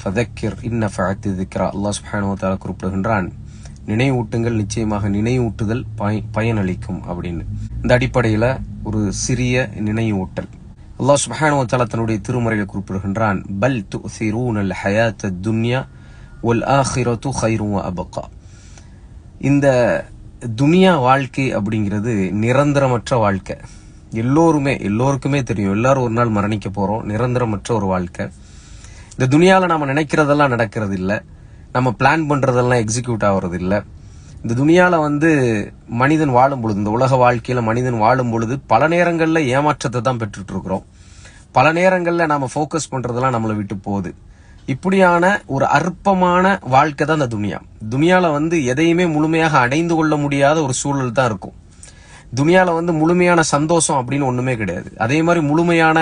ஃபதக்கிர் இன்ன ஃபஅத்து திக்ரா அல்லாஹ் சுப்ஹானு தால குறிப்பிடுகின்றான். நினைவூட்டுங்கள் நிச்சயமாக நினைவூட்டுதல் பய பயனளிக்கும் அப்படின்னு. இந்த அடிப்படையில் ஒரு சிறிய நினைவூட்டல். அல்லாஹ் சுப்ஹானு தாலா தன்னுடைய திருமறையில் குறிப்பிடுகின்றான். பல் து சிரூன் அல் ஹயாத் துன்யா ஒல் ஆஹிரோ து ஹைரூ அபகா இந்த துனியா வாழ்க்கை அப்படிங்கிறது நிரந்தரமற்ற வாழ்க்கை. எல்லோருமே எல்லோருக்குமே தெரியும். எல்லாரும் ஒரு நாள் மரணிக்க போகிறோம் நிரந்தரமற்ற ஒரு வாழ்க்கை. இந்த துனியாவில் நம்ம நினைக்கிறதெல்லாம் நடக்கிறது இல்லை நம்ம பிளான் பண்ணுறதெல்லாம் எக்ஸிக்யூட் ஆகிறது இல்லை இந்த துனியாவில் வந்து மனிதன் வாழும் பொழுது இந்த உலக வாழ்க்கையில் மனிதன் வாழும் பொழுது பல நேரங்களில் ஏமாற்றத்தை தான் பெற்றுட்ருக்குறோம் பல நேரங்களில் நாம் ஃபோக்கஸ் பண்ணுறதெல்லாம் நம்மளை விட்டு போகுது. இப்படியான ஒரு அற்பமான வாழ்க்கை தான் இந்த துனியா துனியாவில் வந்து எதையுமே முழுமையாக அடைந்து கொள்ள முடியாத ஒரு சூழல் தான் இருக்கும். துனியாவில் வந்து முழுமையான சந்தோஷம் அப்படின்னு ஒன்றுமே கிடையாது. அதே மாதிரி முழுமையான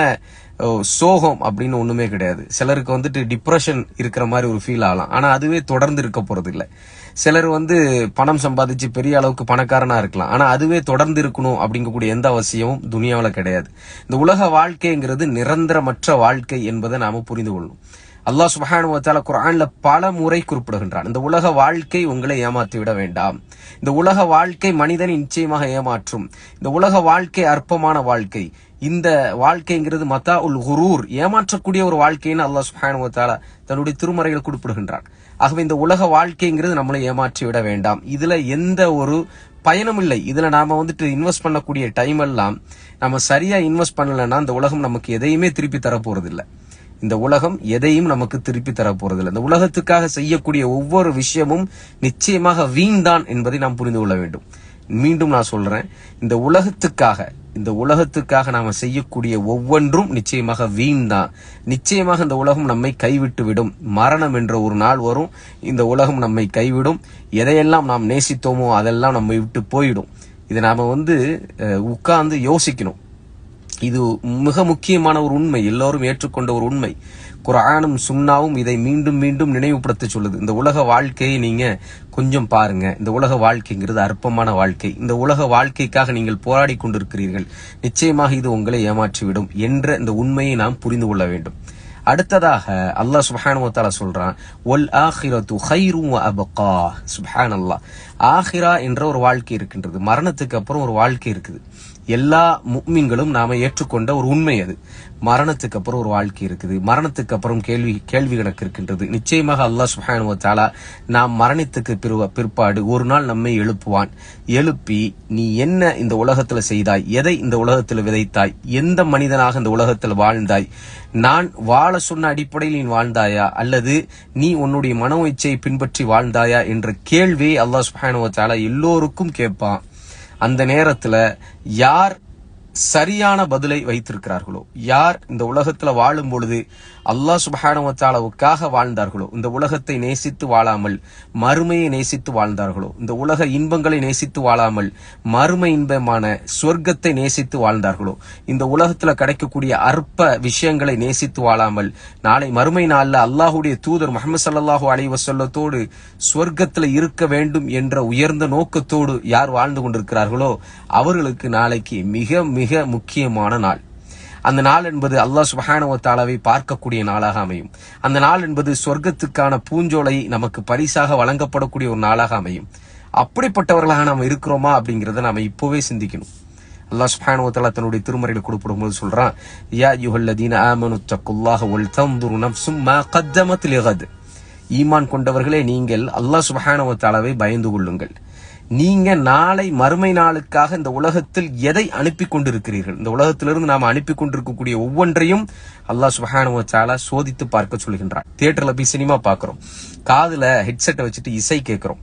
சோகம் அப்படின்னு ஒண்ணுமே கிடையாது. சிலருக்கு வந்துட்டு டிப்ரெஷன் இருக்கிற மாதிரி ஒரு ஃபீல் ஆகலாம். ஆனா அதுவே தொடர்ந்து இருக்க போறது இல்லை சிலர் வந்து பணம் சம்பாதிச்சு பெரிய அளவுக்கு பணக்காரனா இருக்கலாம். ஆனா அதுவே தொடர்ந்து இருக்கணும் அப்படிங்கக்கூடிய எந்த அவசியமும் துனியாவில் கிடையாது. இந்த உலக வாழ்க்கைங்கிறது நிரந்தரமற்ற வாழ்க்கை என்பதை நாம புரிந்து கொள்ளணும். அல்லாஹ் சுபஹானுவத்தால குரான்ல பல முறை குறிப்பிடுகின்றான். இந்த உலக வாழ்க்கை உங்களை ஏமாற்றி விட வேண்டாம். இந்த உலக வாழ்க்கை மனிதனை நிச்சயமாக ஏமாற்றும். இந்த உலக வாழ்க்கை அற்பமான வாழ்க்கை. இந்த வாழ்க்கைங்கிறது மத்தா உல் குரூர். ஏமாற்றக்கூடிய ஒரு வாழ்க்கைன்னு அல்லாஹ் சுப்ஹானஹு தன்னுடைய திருமறையில் குறிப்பிடுகின்றான். ஆகவே இந்த உலக வாழ்க்கைங்கிறது நம்மளை ஏமாற்றி விட வேண்டாம். இதுல எந்த ஒரு பயனும் இல்லை. இதுல நாம வந்துட்டு இன்வெஸ்ட் பண்ணக்கூடிய டைம் எல்லாம் நம்ம சரியா இன்வெஸ்ட் பண்ணலைன்னா இந்த உலகம் நமக்கு எதையுமே திருப்பி தரப்போறது இல்லை இந்த உலகம் எதையும் நமக்கு திருப்பி தர இந்த உலகத்துக்காக செய்யக்கூடிய ஒவ்வொரு விஷயமும் நிச்சயமாக வீண் தான் என்பதை நாம் புரிந்து கொள்ள வேண்டும். மீண்டும் நான் சொல்றேன். இந்த உலகத்துக்காக இந்த உலகத்துக்காக நாம செய்யக்கூடிய ஒவ்வொன்றும் நிச்சயமாக வீண் தான் நிச்சயமாக இந்த உலகம் நம்மை கைவிட்டு விடும் மரணம் என்ற ஒரு நாள் வரும். இந்த உலகம் நம்மை கைவிடும். எதையெல்லாம் நாம் நேசித்தோமோ அதெல்லாம் நம்மை விட்டு போயிடும். இதை நாம வந்து உட்கார்ந்து யோசிக்கணும். இது மிக முக்கியமான ஒரு உண்மை. எல்லோரும் ஏற்றுக்கொண்ட ஒரு உண்மை. குரானும் சுன்னாவும் இதை மீண்டும் மீண்டும் நினைவுபடுத்த சொல்லுது. இந்த உலக வாழ்க்கையை நீங்க கொஞ்சம் பாருங்க. இந்த உலக வாழ்க்கைங்கிறது அற்பமான வாழ்க்கை. இந்த உலக வாழ்க்கைக்காக நீங்கள் போராடி கொண்டிருக்கிறீர்கள். நிச்சயமாக இது உங்களை ஏமாற்றிவிடும் என்ற இந்த உண்மையை நாம் புரிந்து கொள்ள வேண்டும். அடுத்ததாக அல்லாஹ் சுப்ஹானஹு சொல்றான் ஒல் ஆஹிரத்து கைரும் அபகா. சுப்ஹான் அல்லாஹ் ஆஹிரா என்ற ஒரு வாழ்க்கை இருக்கின்றது. மரணத்துக்கு அப்புறம் ஒரு வாழ்க்கை இருக்குது. எல்லா முக்மீன்களும் நாம ஏற்றுக்கொண்ட ஒரு உண்மை அது. மரணத்துக்கு அப்புறம் ஒரு வாழ்க்கை இருக்குது. மரணத்துக்கு அப்புறம் கேள்வி கேள்வி கணக்கு இருக்கின்றது. நிச்சயமாக அல்லாஹ் சுஹானுவத்தாலா நாம் மரணத்துக்கு பிறகு- பிற்பாடு ஒரு நாள் நம்மை எழுப்புவான். எழுப்பி நீ என்ன இந்த உலகத்துல செய்தாய்? எதை இந்த உலகத்துல விதைத்தாய்? எந்த மனிதனாக இந்த உலகத்தில் வாழ்ந்தாய்? நான் வாழ சொன்ன அடிப்படையில் நீ வாழ்ந்தாயா? அல்லது நீ உன்னுடைய மனோ இச்சையை பின்பற்றி வாழ்ந்தாயா? என்ற கேள்வியை அல்லாஹ் சுப்ஹானஹு எல்லோருக்கும் கேட்பான். அந்த நேரத்தில் யார் சரியான பதிலை வைத்திருக்கிறார்களோ? யார் இந்த உலகத்துல வாழும் பொழுது அல்லாஹ் சுப்ஹானஹு வாழ்ந்தார்களோ? இந்த உலகத்தை நேசித்து வாழாமல் மறுமையை நேசித்து வாழ்ந்தார்களோ? இந்த உலக இன்பங்களை நேசித்து வாழாமல் மறுமை இன்பமான சொர்க்கத்தை நேசித்து வாழ்ந்தார்களோ? இந்த உலகத்துல கிடைக்கக்கூடிய அற்ப விஷயங்களை நேசித்து வாழாமல் நாளை மறுமை நாளில் அல்லாஹுடைய தூதர் முகமது ஸல்லல்லாஹு அலைவ சொல்லத்தோடு சொர்க்கத்துல இருக்க வேண்டும் என்ற உயர்ந்த நோக்கத்தோடு யார் வாழ்ந்து கொண்டிருக்கிறார்களோ அவர்களுக்கு நாளைக்கு மிக மிக மிக முக்கியமான நாள். அந்த நாள் என்பது அல்லாஹ் சுபஹானவத்தாலாவை பார்க்கக்கூடிய நாளாக அமையும். அந்த நாள் என்பது சொர்க்கத்துக்கான பூஞ்சோலை நமக்கு பரிசாக வழங்கப்படக்கூடிய ஒரு நாளாக அமையும். அப்படிப்பட்டவர்களாக நாம் இருக்கிறோமா அப்படிங்கிறத நாம் இப்போவே சிந்திக்கணும். அல்லாஹ் சுபஹானவத்தாலா தன்னுடைய திருமறையில் கொடுப்படும் போது சொல்றான் யா அய்யுஹல்லதீன ஆமனு தக்குல்லாஹ வல் தந்துரு நஃப்சும் மா கத்தமத் லிகத். ஈமான் கொண்டவர்களே நீங்கள் அல்லாஹ் சுபஹானவத்தாலாவை பயந்து கொள்ளுங்கள். நீங்க நாளை மறுமை நாளுக்காக இந்த உலகத்தில் எதை அனுப்பி கொண்டிருக்கிறீர்கள்? இந்த உலகத்திலிருந்து நாம் அனுப்பி கொண்டிருக்கக்கூடிய ஒவ்வொன்றையும் அல்லாஹ் சுப்ஹானஹு வ சோதித்து பார்க்க சொல்கின்றார். தியேட்டர்ல போய் சினிமா பார்க்கிறோம். காதுல ஹெட்செட்டை வச்சுட்டு இசை கேட்கிறோம்.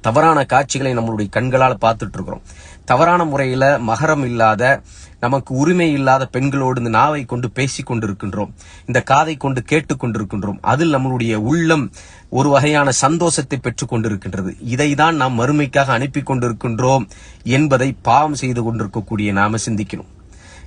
தவறான காட்சிகளை நம்மளுடைய கண்களால் பார்த்துட்டு இருக்கிறோம். தவறான முறையில மகரம் இல்லாத நமக்கு உரிமை இல்லாத பெண்களோடு இந்த நாவை கொண்டு பேசிக் கொண்டிருக்கின்றோம். இந்த காதை கொண்டு கேட்டுக் கொண்டிருக்கின்றோம். அதில் நம்மளுடைய உள்ளம் ஒரு வகையான சந்தோஷத்தை பெற்றுக் கொண்டிருக்கின்றது. இதைதான் நாம் மறுமைக்காக அனுப்பி கொண்டிருக்கின்றோம் என்பதை பாவம் செய்து கொண்டிருக்கக்கூடிய நாம சிந்திக்கணும்.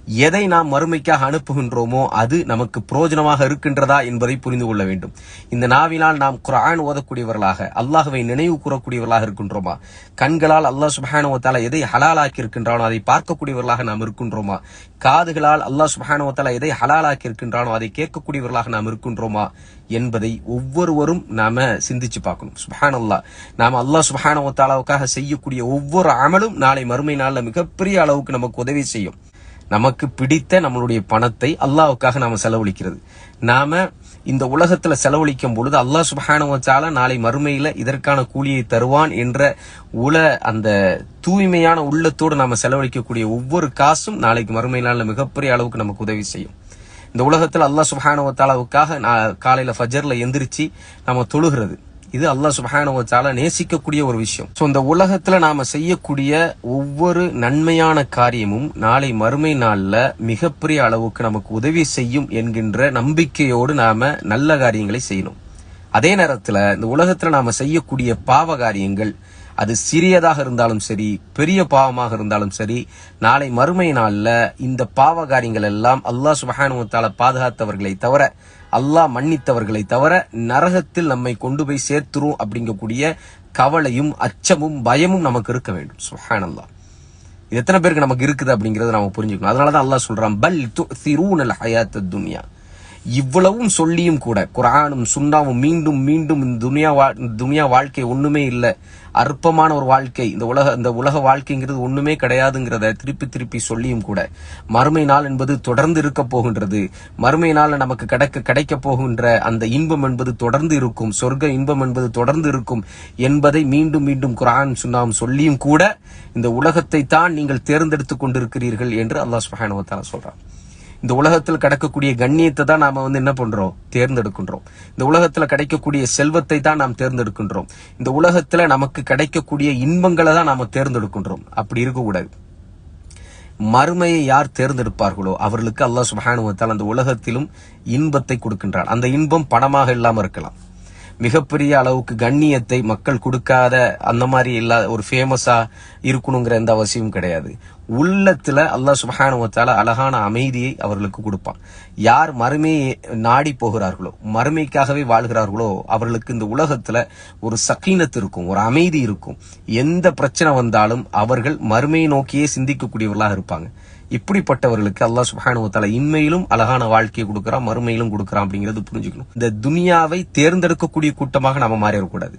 எதை நாம் மறுமைக்காக அனுப்புகின்றோமோ அது நமக்கு புரோஜனமாக இருக்கின்றதா என்பதை புரிந்து கொள்ள வேண்டும். இந்த நாவினால் நாம் குரான் ஓதக்கூடியவர்களாக அல்லாஹுவை நினைவு கூறக்கூடியவர்களாக இருக்கின்றோமா? கண்களால் அல்லாஹ் சுபஹானுவத்தால எதை ஹலாலாக்கி இருக்கின்றானோ அதை பார்க்கக்கூடியவர்களாக நாம் இருக்கின்றோமா? காதுகளால் அல்லாஹ் சுபஹானுவத்தால எதை ஹலாலாக்கி இருக்கின்றானோ அதை கேட்கக்கூடியவர்களாக நாம் இருக்கின்றோமா? என்பதை ஒவ்வொருவரும் நாம சிந்திச்சு பார்க்கணும். சுபஹான் அல்லாஹ் நாம் அல்லாஹ் சுபஹானுவத்தாலாவுக்காக செய்யக்கூடிய ஒவ்வொரு அமலும் நாளை மறுமை நாளில் மிகப்பெரிய அளவுக்கு நமக்கு உதவி செய்யும். நமக்கு பிடித்த நம்மளுடைய பணத்தை அல்லாவுக்காக நாம செலவழிக்கிறது. நாம இந்த உலகத்துல செலவழிக்கும் பொழுது அல்லாஹ் சுபஹானுவத்தால நாளை மறுமையில இதற்கான கூலியை தருவான் என்ற உல அந்த தூய்மையான உள்ளத்தோடு நாம செலவழிக்கக்கூடிய ஒவ்வொரு காசும் நாளைக்கு மறுமை மிகப்பெரிய அளவுக்கு நமக்கு உதவி செய்யும். இந்த உலகத்தில் அல்லாஹ் சுபஹானுவத்தாலாவுக்காக நான் காலையில் ஃபஜரில் எந்திரிச்சு நம்ம தொழுகிறது. இது அல்லாஹ் சுபஹானுவத்தால நேசிக்கக்கூடிய ஒரு விஷயம். சோ இந்த உலகத்துல நாம செய்யக்கூடிய ஒவ்வொரு நன்மையான காரியமும் நாளை மறுமை நாள்ல மிகப்பெரிய அளவுக்கு நமக்கு உதவி செய்யும் என்கின்ற நம்பிக்கையோடு நாம நல்ல காரியங்களை செய்யணும். அதே நேரத்துல இந்த உலகத்துல நாம செய்யக்கூடிய பாவ காரியங்கள் அது சிறியதாக இருந்தாலும் சரி பெரிய பாவமாக இருந்தாலும் சரி நாளை மறுமை நாளில் இந்த பாவ காரியங்கள் எல்லாம் அல்லாஹ் சுபஹானுவத்தால பாதுகாத்தவர்களை தவிர அல்லாஹ் மன்னித்தவர்களை தவிர நரகத்தில் நம்மை கொண்டு போய் சேர்த்துரும் அப்படிங்கக்கூடிய கவலையும் அச்சமும் பயமும் நமக்கு இருக்க வேண்டும். சுஹான் அல்லா இது எத்தனை பேருக்கு நமக்கு இருக்குது அப்படிங்கறத நம்ம புரிஞ்சுக்கணும். அதனாலதான் அல்லாஹ் சொல்றான் பல் துசிரூனல் ஹயாத்த துன்யா. இவ்வளவும் சொல்லியும் கூட குரானும் சுண்ணாவும் மீண்டும் மீண்டும் இந்த துனியா வா- துனியா வாழ்க்கை ஒண்ணுமே இல்லை. அற்பமான ஒரு வாழ்க்கை. இந்த உலக இந்த உலக வாழ்க்கைங்கிறது ஒண்ணுமே கிடையாதுங்கிறத திருப்பி திருப்பி சொல்லியும் கூட மறுமை நாள் என்பது தொடர்ந்து இருக்க போகின்றது. மறுமை நாள் நமக்கு கிடைக்க கிடைக்க போகின்ற அந்த இன்பம் என்பது தொடர்ந்து இருக்கும். சொர்க்க இன்பம் என்பது தொடர்ந்து இருக்கும் என்பதை மீண்டும் மீண்டும் குரான் சுண்ணாவும் சொல்லியும் கூட இந்த உலகத்தை தான் நீங்கள் தேர்ந்தெடுத்துக் கொண்டிருக்கிறீர்கள் என்று அல்லாஹ் சுஹானுவத்தான சொல்றான். இந்த உலகத்தில் கிடைக்கக்கூடிய கண்ணியத்தை தான் நாம் வந்து என்ன பண்ணுறோம் தேர்ந்தெடுக்கின்றோம். இந்த உலகத்தில் கிடைக்கக்கூடிய செல்வத்தை தான் நாம் தேர்ந்தெடுக்கின்றோம். இந்த உலகத்தில் நமக்கு கிடைக்கக்கூடிய இன்பங்களை தான் நாம் தேர்ந்தெடுக்கின்றோம். அப்படி இருக்கக்கூடாது. மறுமையை யார் தேர்ந்தெடுப்பார்களோ அவர்களுக்கு அல்லாஹ் சுப்ஹானஹு அந்த உலகத்திலும் இன்பத்தை கொடுக்கின்றார் அந்த இன்பம் பணமாக இல்லாமல் இருக்கலாம். மிகப்பெரிய அளவுக்கு கண்ணியத்தை மக்கள் கொடுக்காத அந்த மாதிரி இல்லாத ஒரு ஃபேமஸா இருக்கணுங்கிற எந்த அவசியமும் கிடையாது. உள்ளத்துல அல்லாஹ் சுபஹானுவத்தால அழகான அமைதியை அவர்களுக்கு கொடுப்பான். யார் மறுமையை நாடி போகிறார்களோ மறுமைக்காகவே வாழ்கிறார்களோ அவர்களுக்கு இந்த உலகத்துல ஒரு சக்கீனத்து இருக்கும் ஒரு அமைதி இருக்கும். எந்த பிரச்சனை வந்தாலும் அவர்கள் மறுமையை நோக்கியே சிந்திக்கக்கூடியவர்களாக இருப்பாங்க. இப்படிப்பட்டவர்களுக்கு அல்லாஹ் சுப்ஹானஹு வ இன்மையிலும் அழகான வாழ்க்கையை கொடுக்கறான் மறுமையிலும் கொடுக்கறான் அப்படிங்கிறது புரிஞ்சுக்கணும். இந்த துனியாவை தேர்ந்தெடுக்கக்கூடிய கூட்டமாக நாம மாறிடக்கூடாது.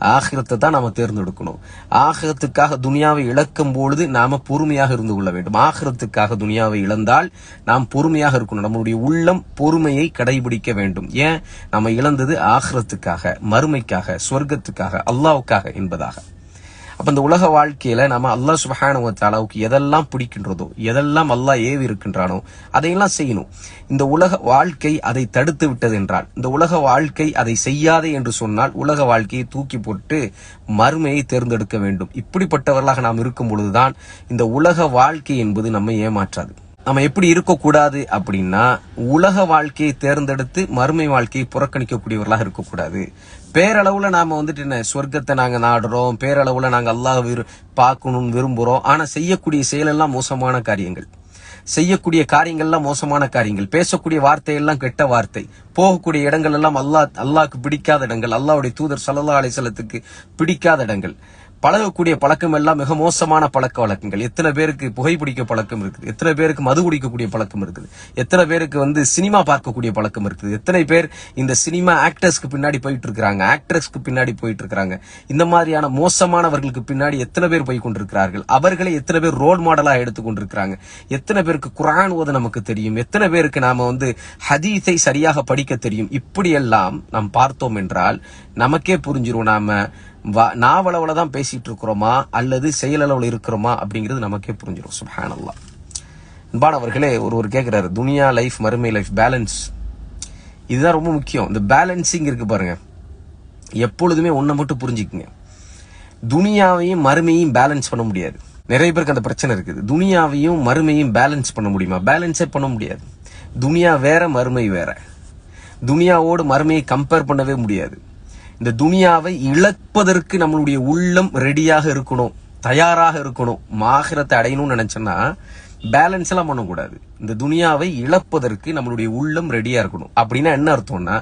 ஆகிரத்தை தான் நாம தேர்ந்தெடுக்கணும். ஆகிரத்துக்காக துனியாவை இழக்கும் பொழுது நாம பொறுமையாக இருந்து கொள்ள வேண்டும். ஆகிரத்துக்காக துனியாவை இழந்தால் நாம் பொறுமையாக இருக்கணும். நம்மளுடைய உள்ளம் பொறுமையை கடைபிடிக்க வேண்டும். ஏன்? நம்ம இழந்தது ஆகிரத்துக்காக மறுமைக்காக சொர்க்கத்துக்காக அல்லாவுக்காக என்பதாக. அப்போ இந்த உலக வாழ்க்கையில் நம்ம அல்லாஹ் சுபஹானஹு எதெல்லாம் பிடிக்கின்றதோ எதெல்லாம் அல்லாஹ் ஏவி இருக்கின்றானோ அதையெல்லாம் செய்யணும். இந்த உலக வாழ்க்கை அதை தடுத்து விட்டது என்றால் இந்த உலக வாழ்க்கை அதை செய்யாதே என்று சொன்னால் உலக வாழ்க்கையை தூக்கி போட்டு மறுமையை தேர்ந்தெடுக்க வேண்டும். இப்படிப்பட்டவர்களாக நாம் இருக்கும் பொழுதுதான் இந்த உலக வாழ்க்கை என்பது நம்மை ஏமாற்றாது. நம்ம எப்படி இருக்கக்கூடாது அப்படின்னா உலக வாழ்க்கையை தேர்ந்தெடுத்து மறுமை வாழ்க்கையை புறக்கணிக்கக்கூடியவர்களாக இருக்கக்கூடாது. பேரளவுல நாம வந்துட்டு என்ன சொர்க்கத்தை நாங்க நாடுறோம் பேரளவுல நாங்க அல்லாஹ் விரு பார்க்கணும்னு விரும்புறோம். ஆனா செய்யக்கூடிய செயலெல்லாம் மோசமான காரியங்கள். செய்யக்கூடிய காரியங்கள்லாம் மோசமான காரியங்கள். பேசக்கூடிய வார்த்தையெல்லாம் கெட்ட வார்த்தை. போகக்கூடிய இடங்கள் எல்லாம் அல்லாஹ் அல்லாஹ்க்கு பிடிக்காத இடங்கள். அல்லாவுடைய தூதர் சல்லா அலிசலத்துக்கு பிடிக்காத இடங்கள். பழகக்கூடிய பழக்கம் எல்லாம் மிக மோசமான பழக்க வழக்கங்கள். எத்தனை பேருக்கு புகைப்பிடிக்க பழக்கம் இருக்குது? எத்தனை பேருக்கு மது குடிக்கக்கூடிய பழக்கம் இருக்குது? எத்தனை பேருக்கு வந்து சினிமா பார்க்கக்கூடிய பழக்கம் இருக்குது? எத்தனை பேர் இந்த சினிமா ஆக்டர்ஸ்க்கு பின்னாடி போயிட்டு இருக்காங்க ஆக்ட்ரஸ்க்கு பின்னாடி போயிட்டு இருக்காங்க இந்த மாதிரியான மோசமானவர்களுக்கு பின்னாடி எத்தனை பேர் போய் கொண்டிருக்கிறார்கள்? அவர்களை எத்தனை பேர் ரோல் மாடலாக எடுத்து கொண்டிருக்கிறாங்க? எத்தனை பேருக்கு குரான் ஓத நமக்கு தெரியும்? எத்தனை பேருக்கு நாம வந்து ஹதீஸை சரியாக படிக்க தெரியும்? இப்படியெல்லாம் நாம் பார்த்தோம் என்றால் நமக்கே புரிஞ்சிரும். நாம நாவளவில் தான் பேசிகிட்டு இருக்கிறோமா அல்லது செயலளவில் இருக்கிறோமா? அப்படிங்கிறது நமக்கே புரிஞ்சிடும் சுபஹானல்லா. அன்பானவர்களே ஒருவர் கேட்குறாரு துனியா லைஃப் மறுமை லைஃப் பேலன்ஸ். இதுதான் ரொம்ப முக்கியம். இந்த பேலன்ஸிங் இருக்குது பாருங்கள் எப்பொழுதுமே ஒன்றை மட்டும் புரிஞ்சுக்குங்க. துனியாவையும் மறுமையும் பேலன்ஸ் பண்ண முடியாது. நிறைய பேருக்கு அந்த பிரச்சனை இருக்குது. துனியாவையும் மறுமையும் பேலன்ஸ் பண்ண முடியுமா? பேலன்ஸே பண்ண முடியாது. துனியா வேற மறுமை வேற. துனியாவோடு மறுமையை கம்பேர் பண்ணவே முடியாது. இந்த துனியாவை இழப்பதற்கு நம்மளுடைய உள்ளம் ரெடியாக இருக்கணும் தயாராக இருக்கணும் மாகிரத்தை அடையணும்னு நினைச்சோன்னா பேலன்ஸ் எல்லாம் பண்ணக்கூடாது. இந்த துனியாவை இழப்பதற்கு நம்மளுடைய உள்ளம் ரெடியா இருக்கணும். அப்படின்னா என்ன அர்த்தம்னா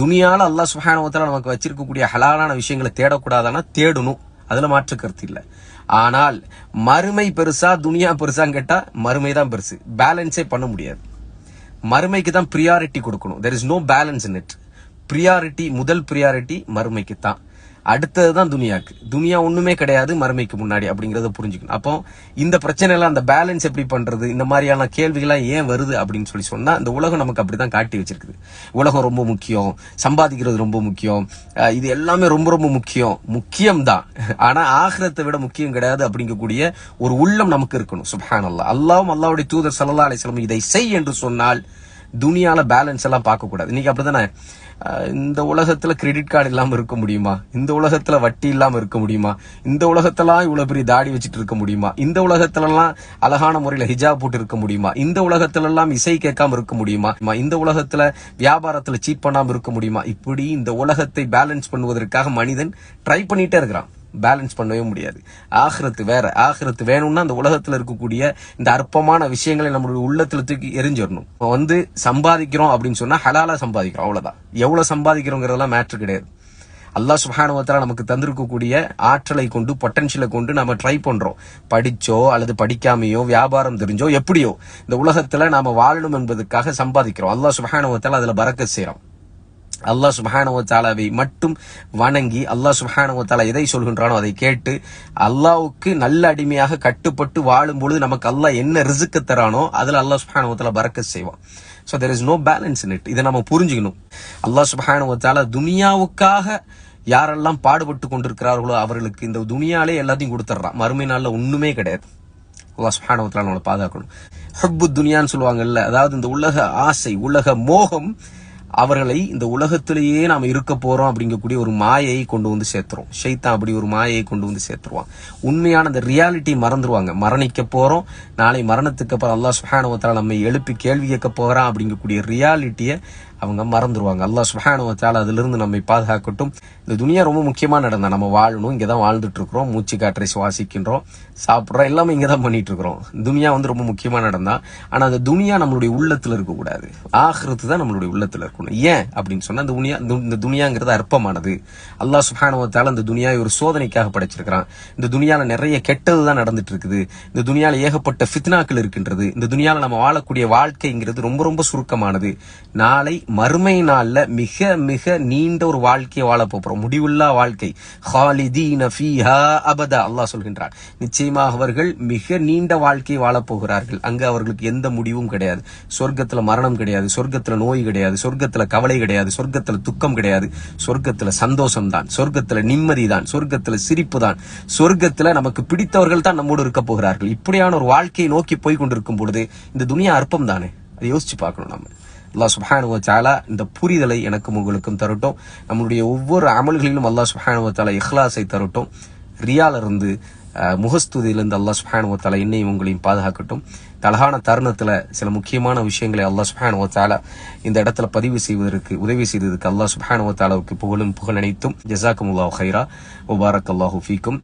துனியால அல்லா சுஹானவத்தில் நமக்கு வச்சிருக்கக்கூடிய ஹலாலான விஷயங்களை தேடக்கூடாதானா தேடணும். அதுல மாற்று கருத்து இல்லை. ஆனால் மறுமை பெருசா துனியா பெருசான்னு கேட்டா மறுமை தான் பெருசு. பேலன்ஸே பண்ண முடியாது. மறுமைக்கு தான் ப்ரியாரிட்டி கொடுக்கணும். There is no balance in it priority முதல் ப்ரியாரிட்டி மறுமைக்கு தான் அடுத்தது தான் துனியாக்கு. துனியா ஒண்ணுமே கிடையாது மறுமைக்கு முன்னாடி அப்படிங்கறத புரிஞ்சுக்கணும். அப்போ இந்த பிரச்சனை எல்லாம் அந்த பேலன்ஸ் எப்படி பண்றது இந்த மாதிரியான கேள்விகள்லாம் ஏன் வருது அப்படின்னு சொல்லி சொன்னா இந்த உலகம் நமக்கு அப்படிதான் காட்டி வச்சிருக்குது. உலகம் ரொம்ப முக்கியம் சம்பாதிக்கிறது ரொம்ப முக்கியம் இது எல்லாமே ரொம்ப ரொம்ப முக்கியம். முக்கியம்தான். ஆனால் ஆனா ஆகிரத்தை விட முக்கியம் கிடையாது அப்படிங்கக்கூடிய ஒரு உள்ளம் நமக்கு இருக்கணும். சுபஹான் அல்லா அல்லாவும் அல்லாவுடைய தூதர் சல்லா அலிஸ்லாம் இதை செய் என்று சொன்னால் துனியால பேலன்ஸ் எல்லாம் பார்க்க கூடாது இன்னைக்கு அப்படிதானே? இந்த உலகத்துல கிரெடிட் கார்டு இல்லாம இருக்க முடியுமா? இந்த உலகத்துல வட்டி இல்லாம இருக்க முடியுமா? இந்த உலகத்தெல்லாம் இவ்வளவு பெரிய தாடி வச்சுட்டு இருக்க முடியுமா? இந்த உலகத்துல எல்லாம் அழகான முறையில ஹிஜாப் போட்டு இருக்க முடியுமா? இந்த உலகத்துல எல்லாம் இசை கேட்காம இருக்க முடியுமா? இந்த உலகத்துல வியாபாரத்துல சீட் பண்ணாம இருக்க முடியுமா? இப்படி இந்த உலகத்தை பேலன்ஸ் பண்ணுவதற்காக மனிதன் ட்ரை பண்ணிட்டே இருக்கிறான். பேலன்ஸ் பண்ணவே முடியாது. ஆகிரத்து வேற. ஆகிரத்து வேணும்னா அந்த உலகத்துல இருக்கக்கூடிய இந்த அற்பமான விஷயங்களை நம்மளுடைய உள்ளத்துல தூக்கி எரிஞ்சிடணும். இப்போ வந்து சம்பாதிக்கிறோம் அப்படின்னு சொன்னா ஹலாலா சம்பாதிக்கிறோம் அவ்வளவுதான். எவ்வளவு சம்பாதிக்கிறோங்கிறதெல்லாம் மேட்ரு கிடையாது. அல்லாஹ் சுப்ஹானுவத்தால நமக்கு தந்திருக்கக்கூடிய ஆற்றலை கொண்டு பொட்டன்ஷியலை கொண்டு நம்ம ட்ரை பண்றோம். படிச்சோ அல்லது படிக்காமையோ வியாபாரம் தெரிஞ்சோ எப்படியோ இந்த உலகத்துல நாம வாழணும் என்பதற்காக சம்பாதிக்கிறோம். அல்லாஹ் சுப்ஹானுவத்தால அதுல பறக்க செய்யறோம் அல்லாஹ் சுபஹானவ மட்டும் வணங்கி அல்லாஹ் சுபஹானவ எதை சொல்கின்றானோ அதை கேட்டு அல்லாவுக்கு நல்ல அடிமையாக கட்டுப்பட்டு வாழும் பொழுது நமக்கு அல்லாஹ் என்ன ரிசுக்கு தரானோ அதுல அல்லாஹ் சுபஹானவ பறக்க செய்வான். So there is no balance in it இதை நம்ம புரிஞ்சுக்கணும். அல்லாஹ் சுபஹானவ துனியாவுக்காக யாரெல்லாம் பாடுபட்டு கொண்டிருக்கிறார்களோ அவர்களுக்கு இந்த துனியாலே எல்லாத்தையும் கொடுத்துட்றான். மறுமை நாளில் ஒண்ணுமே கிடையாது. அல்லாஹ் சுப்ஹானஹு நம்மளை பாதுகாக்கணும். ஹப்பு துனியான்னு சொல்லுவாங்கல்ல அதாவது இந்த உலக ஆசை உலக மோகம் அவர்களை இந்த உலகத்திலேயே நாம இருக்க போறோம் அப்படிங்கக்கூடிய ஒரு மாயையை கொண்டு வந்து சேர்த்துரும். ஷைத்தான் அப்படி ஒரு மாயையை கொண்டு வந்து சேர்த்துருவான். உண்மையான அந்த ரியாலிட்டி மறந்துருவாங்க. மரணிக்க போறோம். நாளை மரணத்துக்கு அப்புறம் அல்லாஹ் சுஹானுவத்தால் நம்ம நம்மை எழுப்பி கேள்வி கேட்க போகிறான் அப்படிங்கக்கூடிய ரியாலிட்டியை அவங்க மறந்துடுவாங்க அல்லாஹ் சுப்ஹானஹு அதிலிருந்து நம்மை பாதுகாக்கட்டும். இந்த துனியா ரொம்ப முக்கியமான இடம் நம்ம வாழணும் இங்கே தான் வாழ்ந்துட்டு இருக்கிறோம் மூச்சு காற்றை சுவாசிக்கின்றோம் சாப்பிட்றோம் எல்லாமே இங்கே தான் பண்ணிட்டு இருக்கிறோம் துனியா வந்து ரொம்ப முக்கியமான இடம் தான். அந்த துனியா நம்மளுடைய உள்ளத்தில் இருக்கக்கூடாது. ஆகிறது தான் நம்மளுடைய உள்ளத்தில் இருக்கணும். ஏன் அப்படின்னு சொன்னால் இந்த துனியா இந்த- இந்த துனியாங்கிறது அற்பமானது. அல்லாஹ் சுப்ஹானஹு அந்த இந்த துனியாவை ஒரு சோதனைக்காக படைச்சிருக்கிறான். இந்த துனியாவில் நிறைய கெட்டது தான் நடந்துட்டு இருக்குது இந்த துனியாவில் ஏகப்பட்ட ஃபித்னாக்கள் இருக்கின்றது. இந்த துனியாவில் நம்ம வாழக்கூடிய வாழ்க்கைங்கிறது ரொம்ப ரொம்ப சுருக்கமானது. நாளை மறுமை நாள்ல மிக மிக நீண்ட ஒரு வாழ்க்கையை வாழ போறோம். முடிவுள்ளா வாழ்க்கை. ஹாலிதீன ஃபீஹா அபதா அல்லாஹ் சொல்கின்றார் நிச்சயமாக அவர்கள் மிக நீண்ட வாழ்க்கையை வாழப் போகிறார்கள். அங்க அவர்களுக்கு எந்த முடிவும் கிடையாது. சொர்க்கத்துல மரணம் கிடையாது. சொர்க்கத்துல நோய் கிடையாது. சொர்க்கத்துல கவலை கிடையாது. சொர்க்கத்துல துக்கம் கிடையாது. சொர்க்கத்துல சந்தோஷம் தான் சொர்க்கத்துல நிம்மதி தான் சொர்க்கத்துல சிரிப்பு தான் சொர்க்கத்துல நமக்கு பிடித்தவர்கள் தான் நம்மோடு இருக்க போகிறார்கள். இப்படியான ஒரு வாழ்க்கையை நோக்கி போய் கொண்டிருக்கும் பொழுது இந்த துணியா அற்பம் தானே? அதை யோசிச்சு பார்க்கணும் நம்ம. அல்லாஹ் சுப்ஹானஹு வ இந்த புரிதலை எனக்கும் உங்களுக்கும் தரட்டும். நம்மளுடைய ஒவ்வொரு அமல்களிலும் அல்லாஹ் சுப்ஹானஹு வ இஹ்லாஸை தரட்டும். ரியாலிருந்து முகஸ்துதியிலிருந்து அல்லாஹ் சுப்ஹானஹு வ என்னையும் உங்களையும் பாதுகாக்கட்டும். தலகான தருணத்தில் சில முக்கியமான விஷயங்களை அல்லாஹ் சுப்ஹானஹு வ இந்த இடத்துல பதிவு செய்வதற்கு உதவி செய்ததுக்கு அல்லாஹ் சுப்ஹானஹு வ புகழும் புகழ் அனைத்தும். ஜஸாக்குமுல்லாஹு ஹைரா வபாரக்கல்லாஹு ஃபீக்கும்.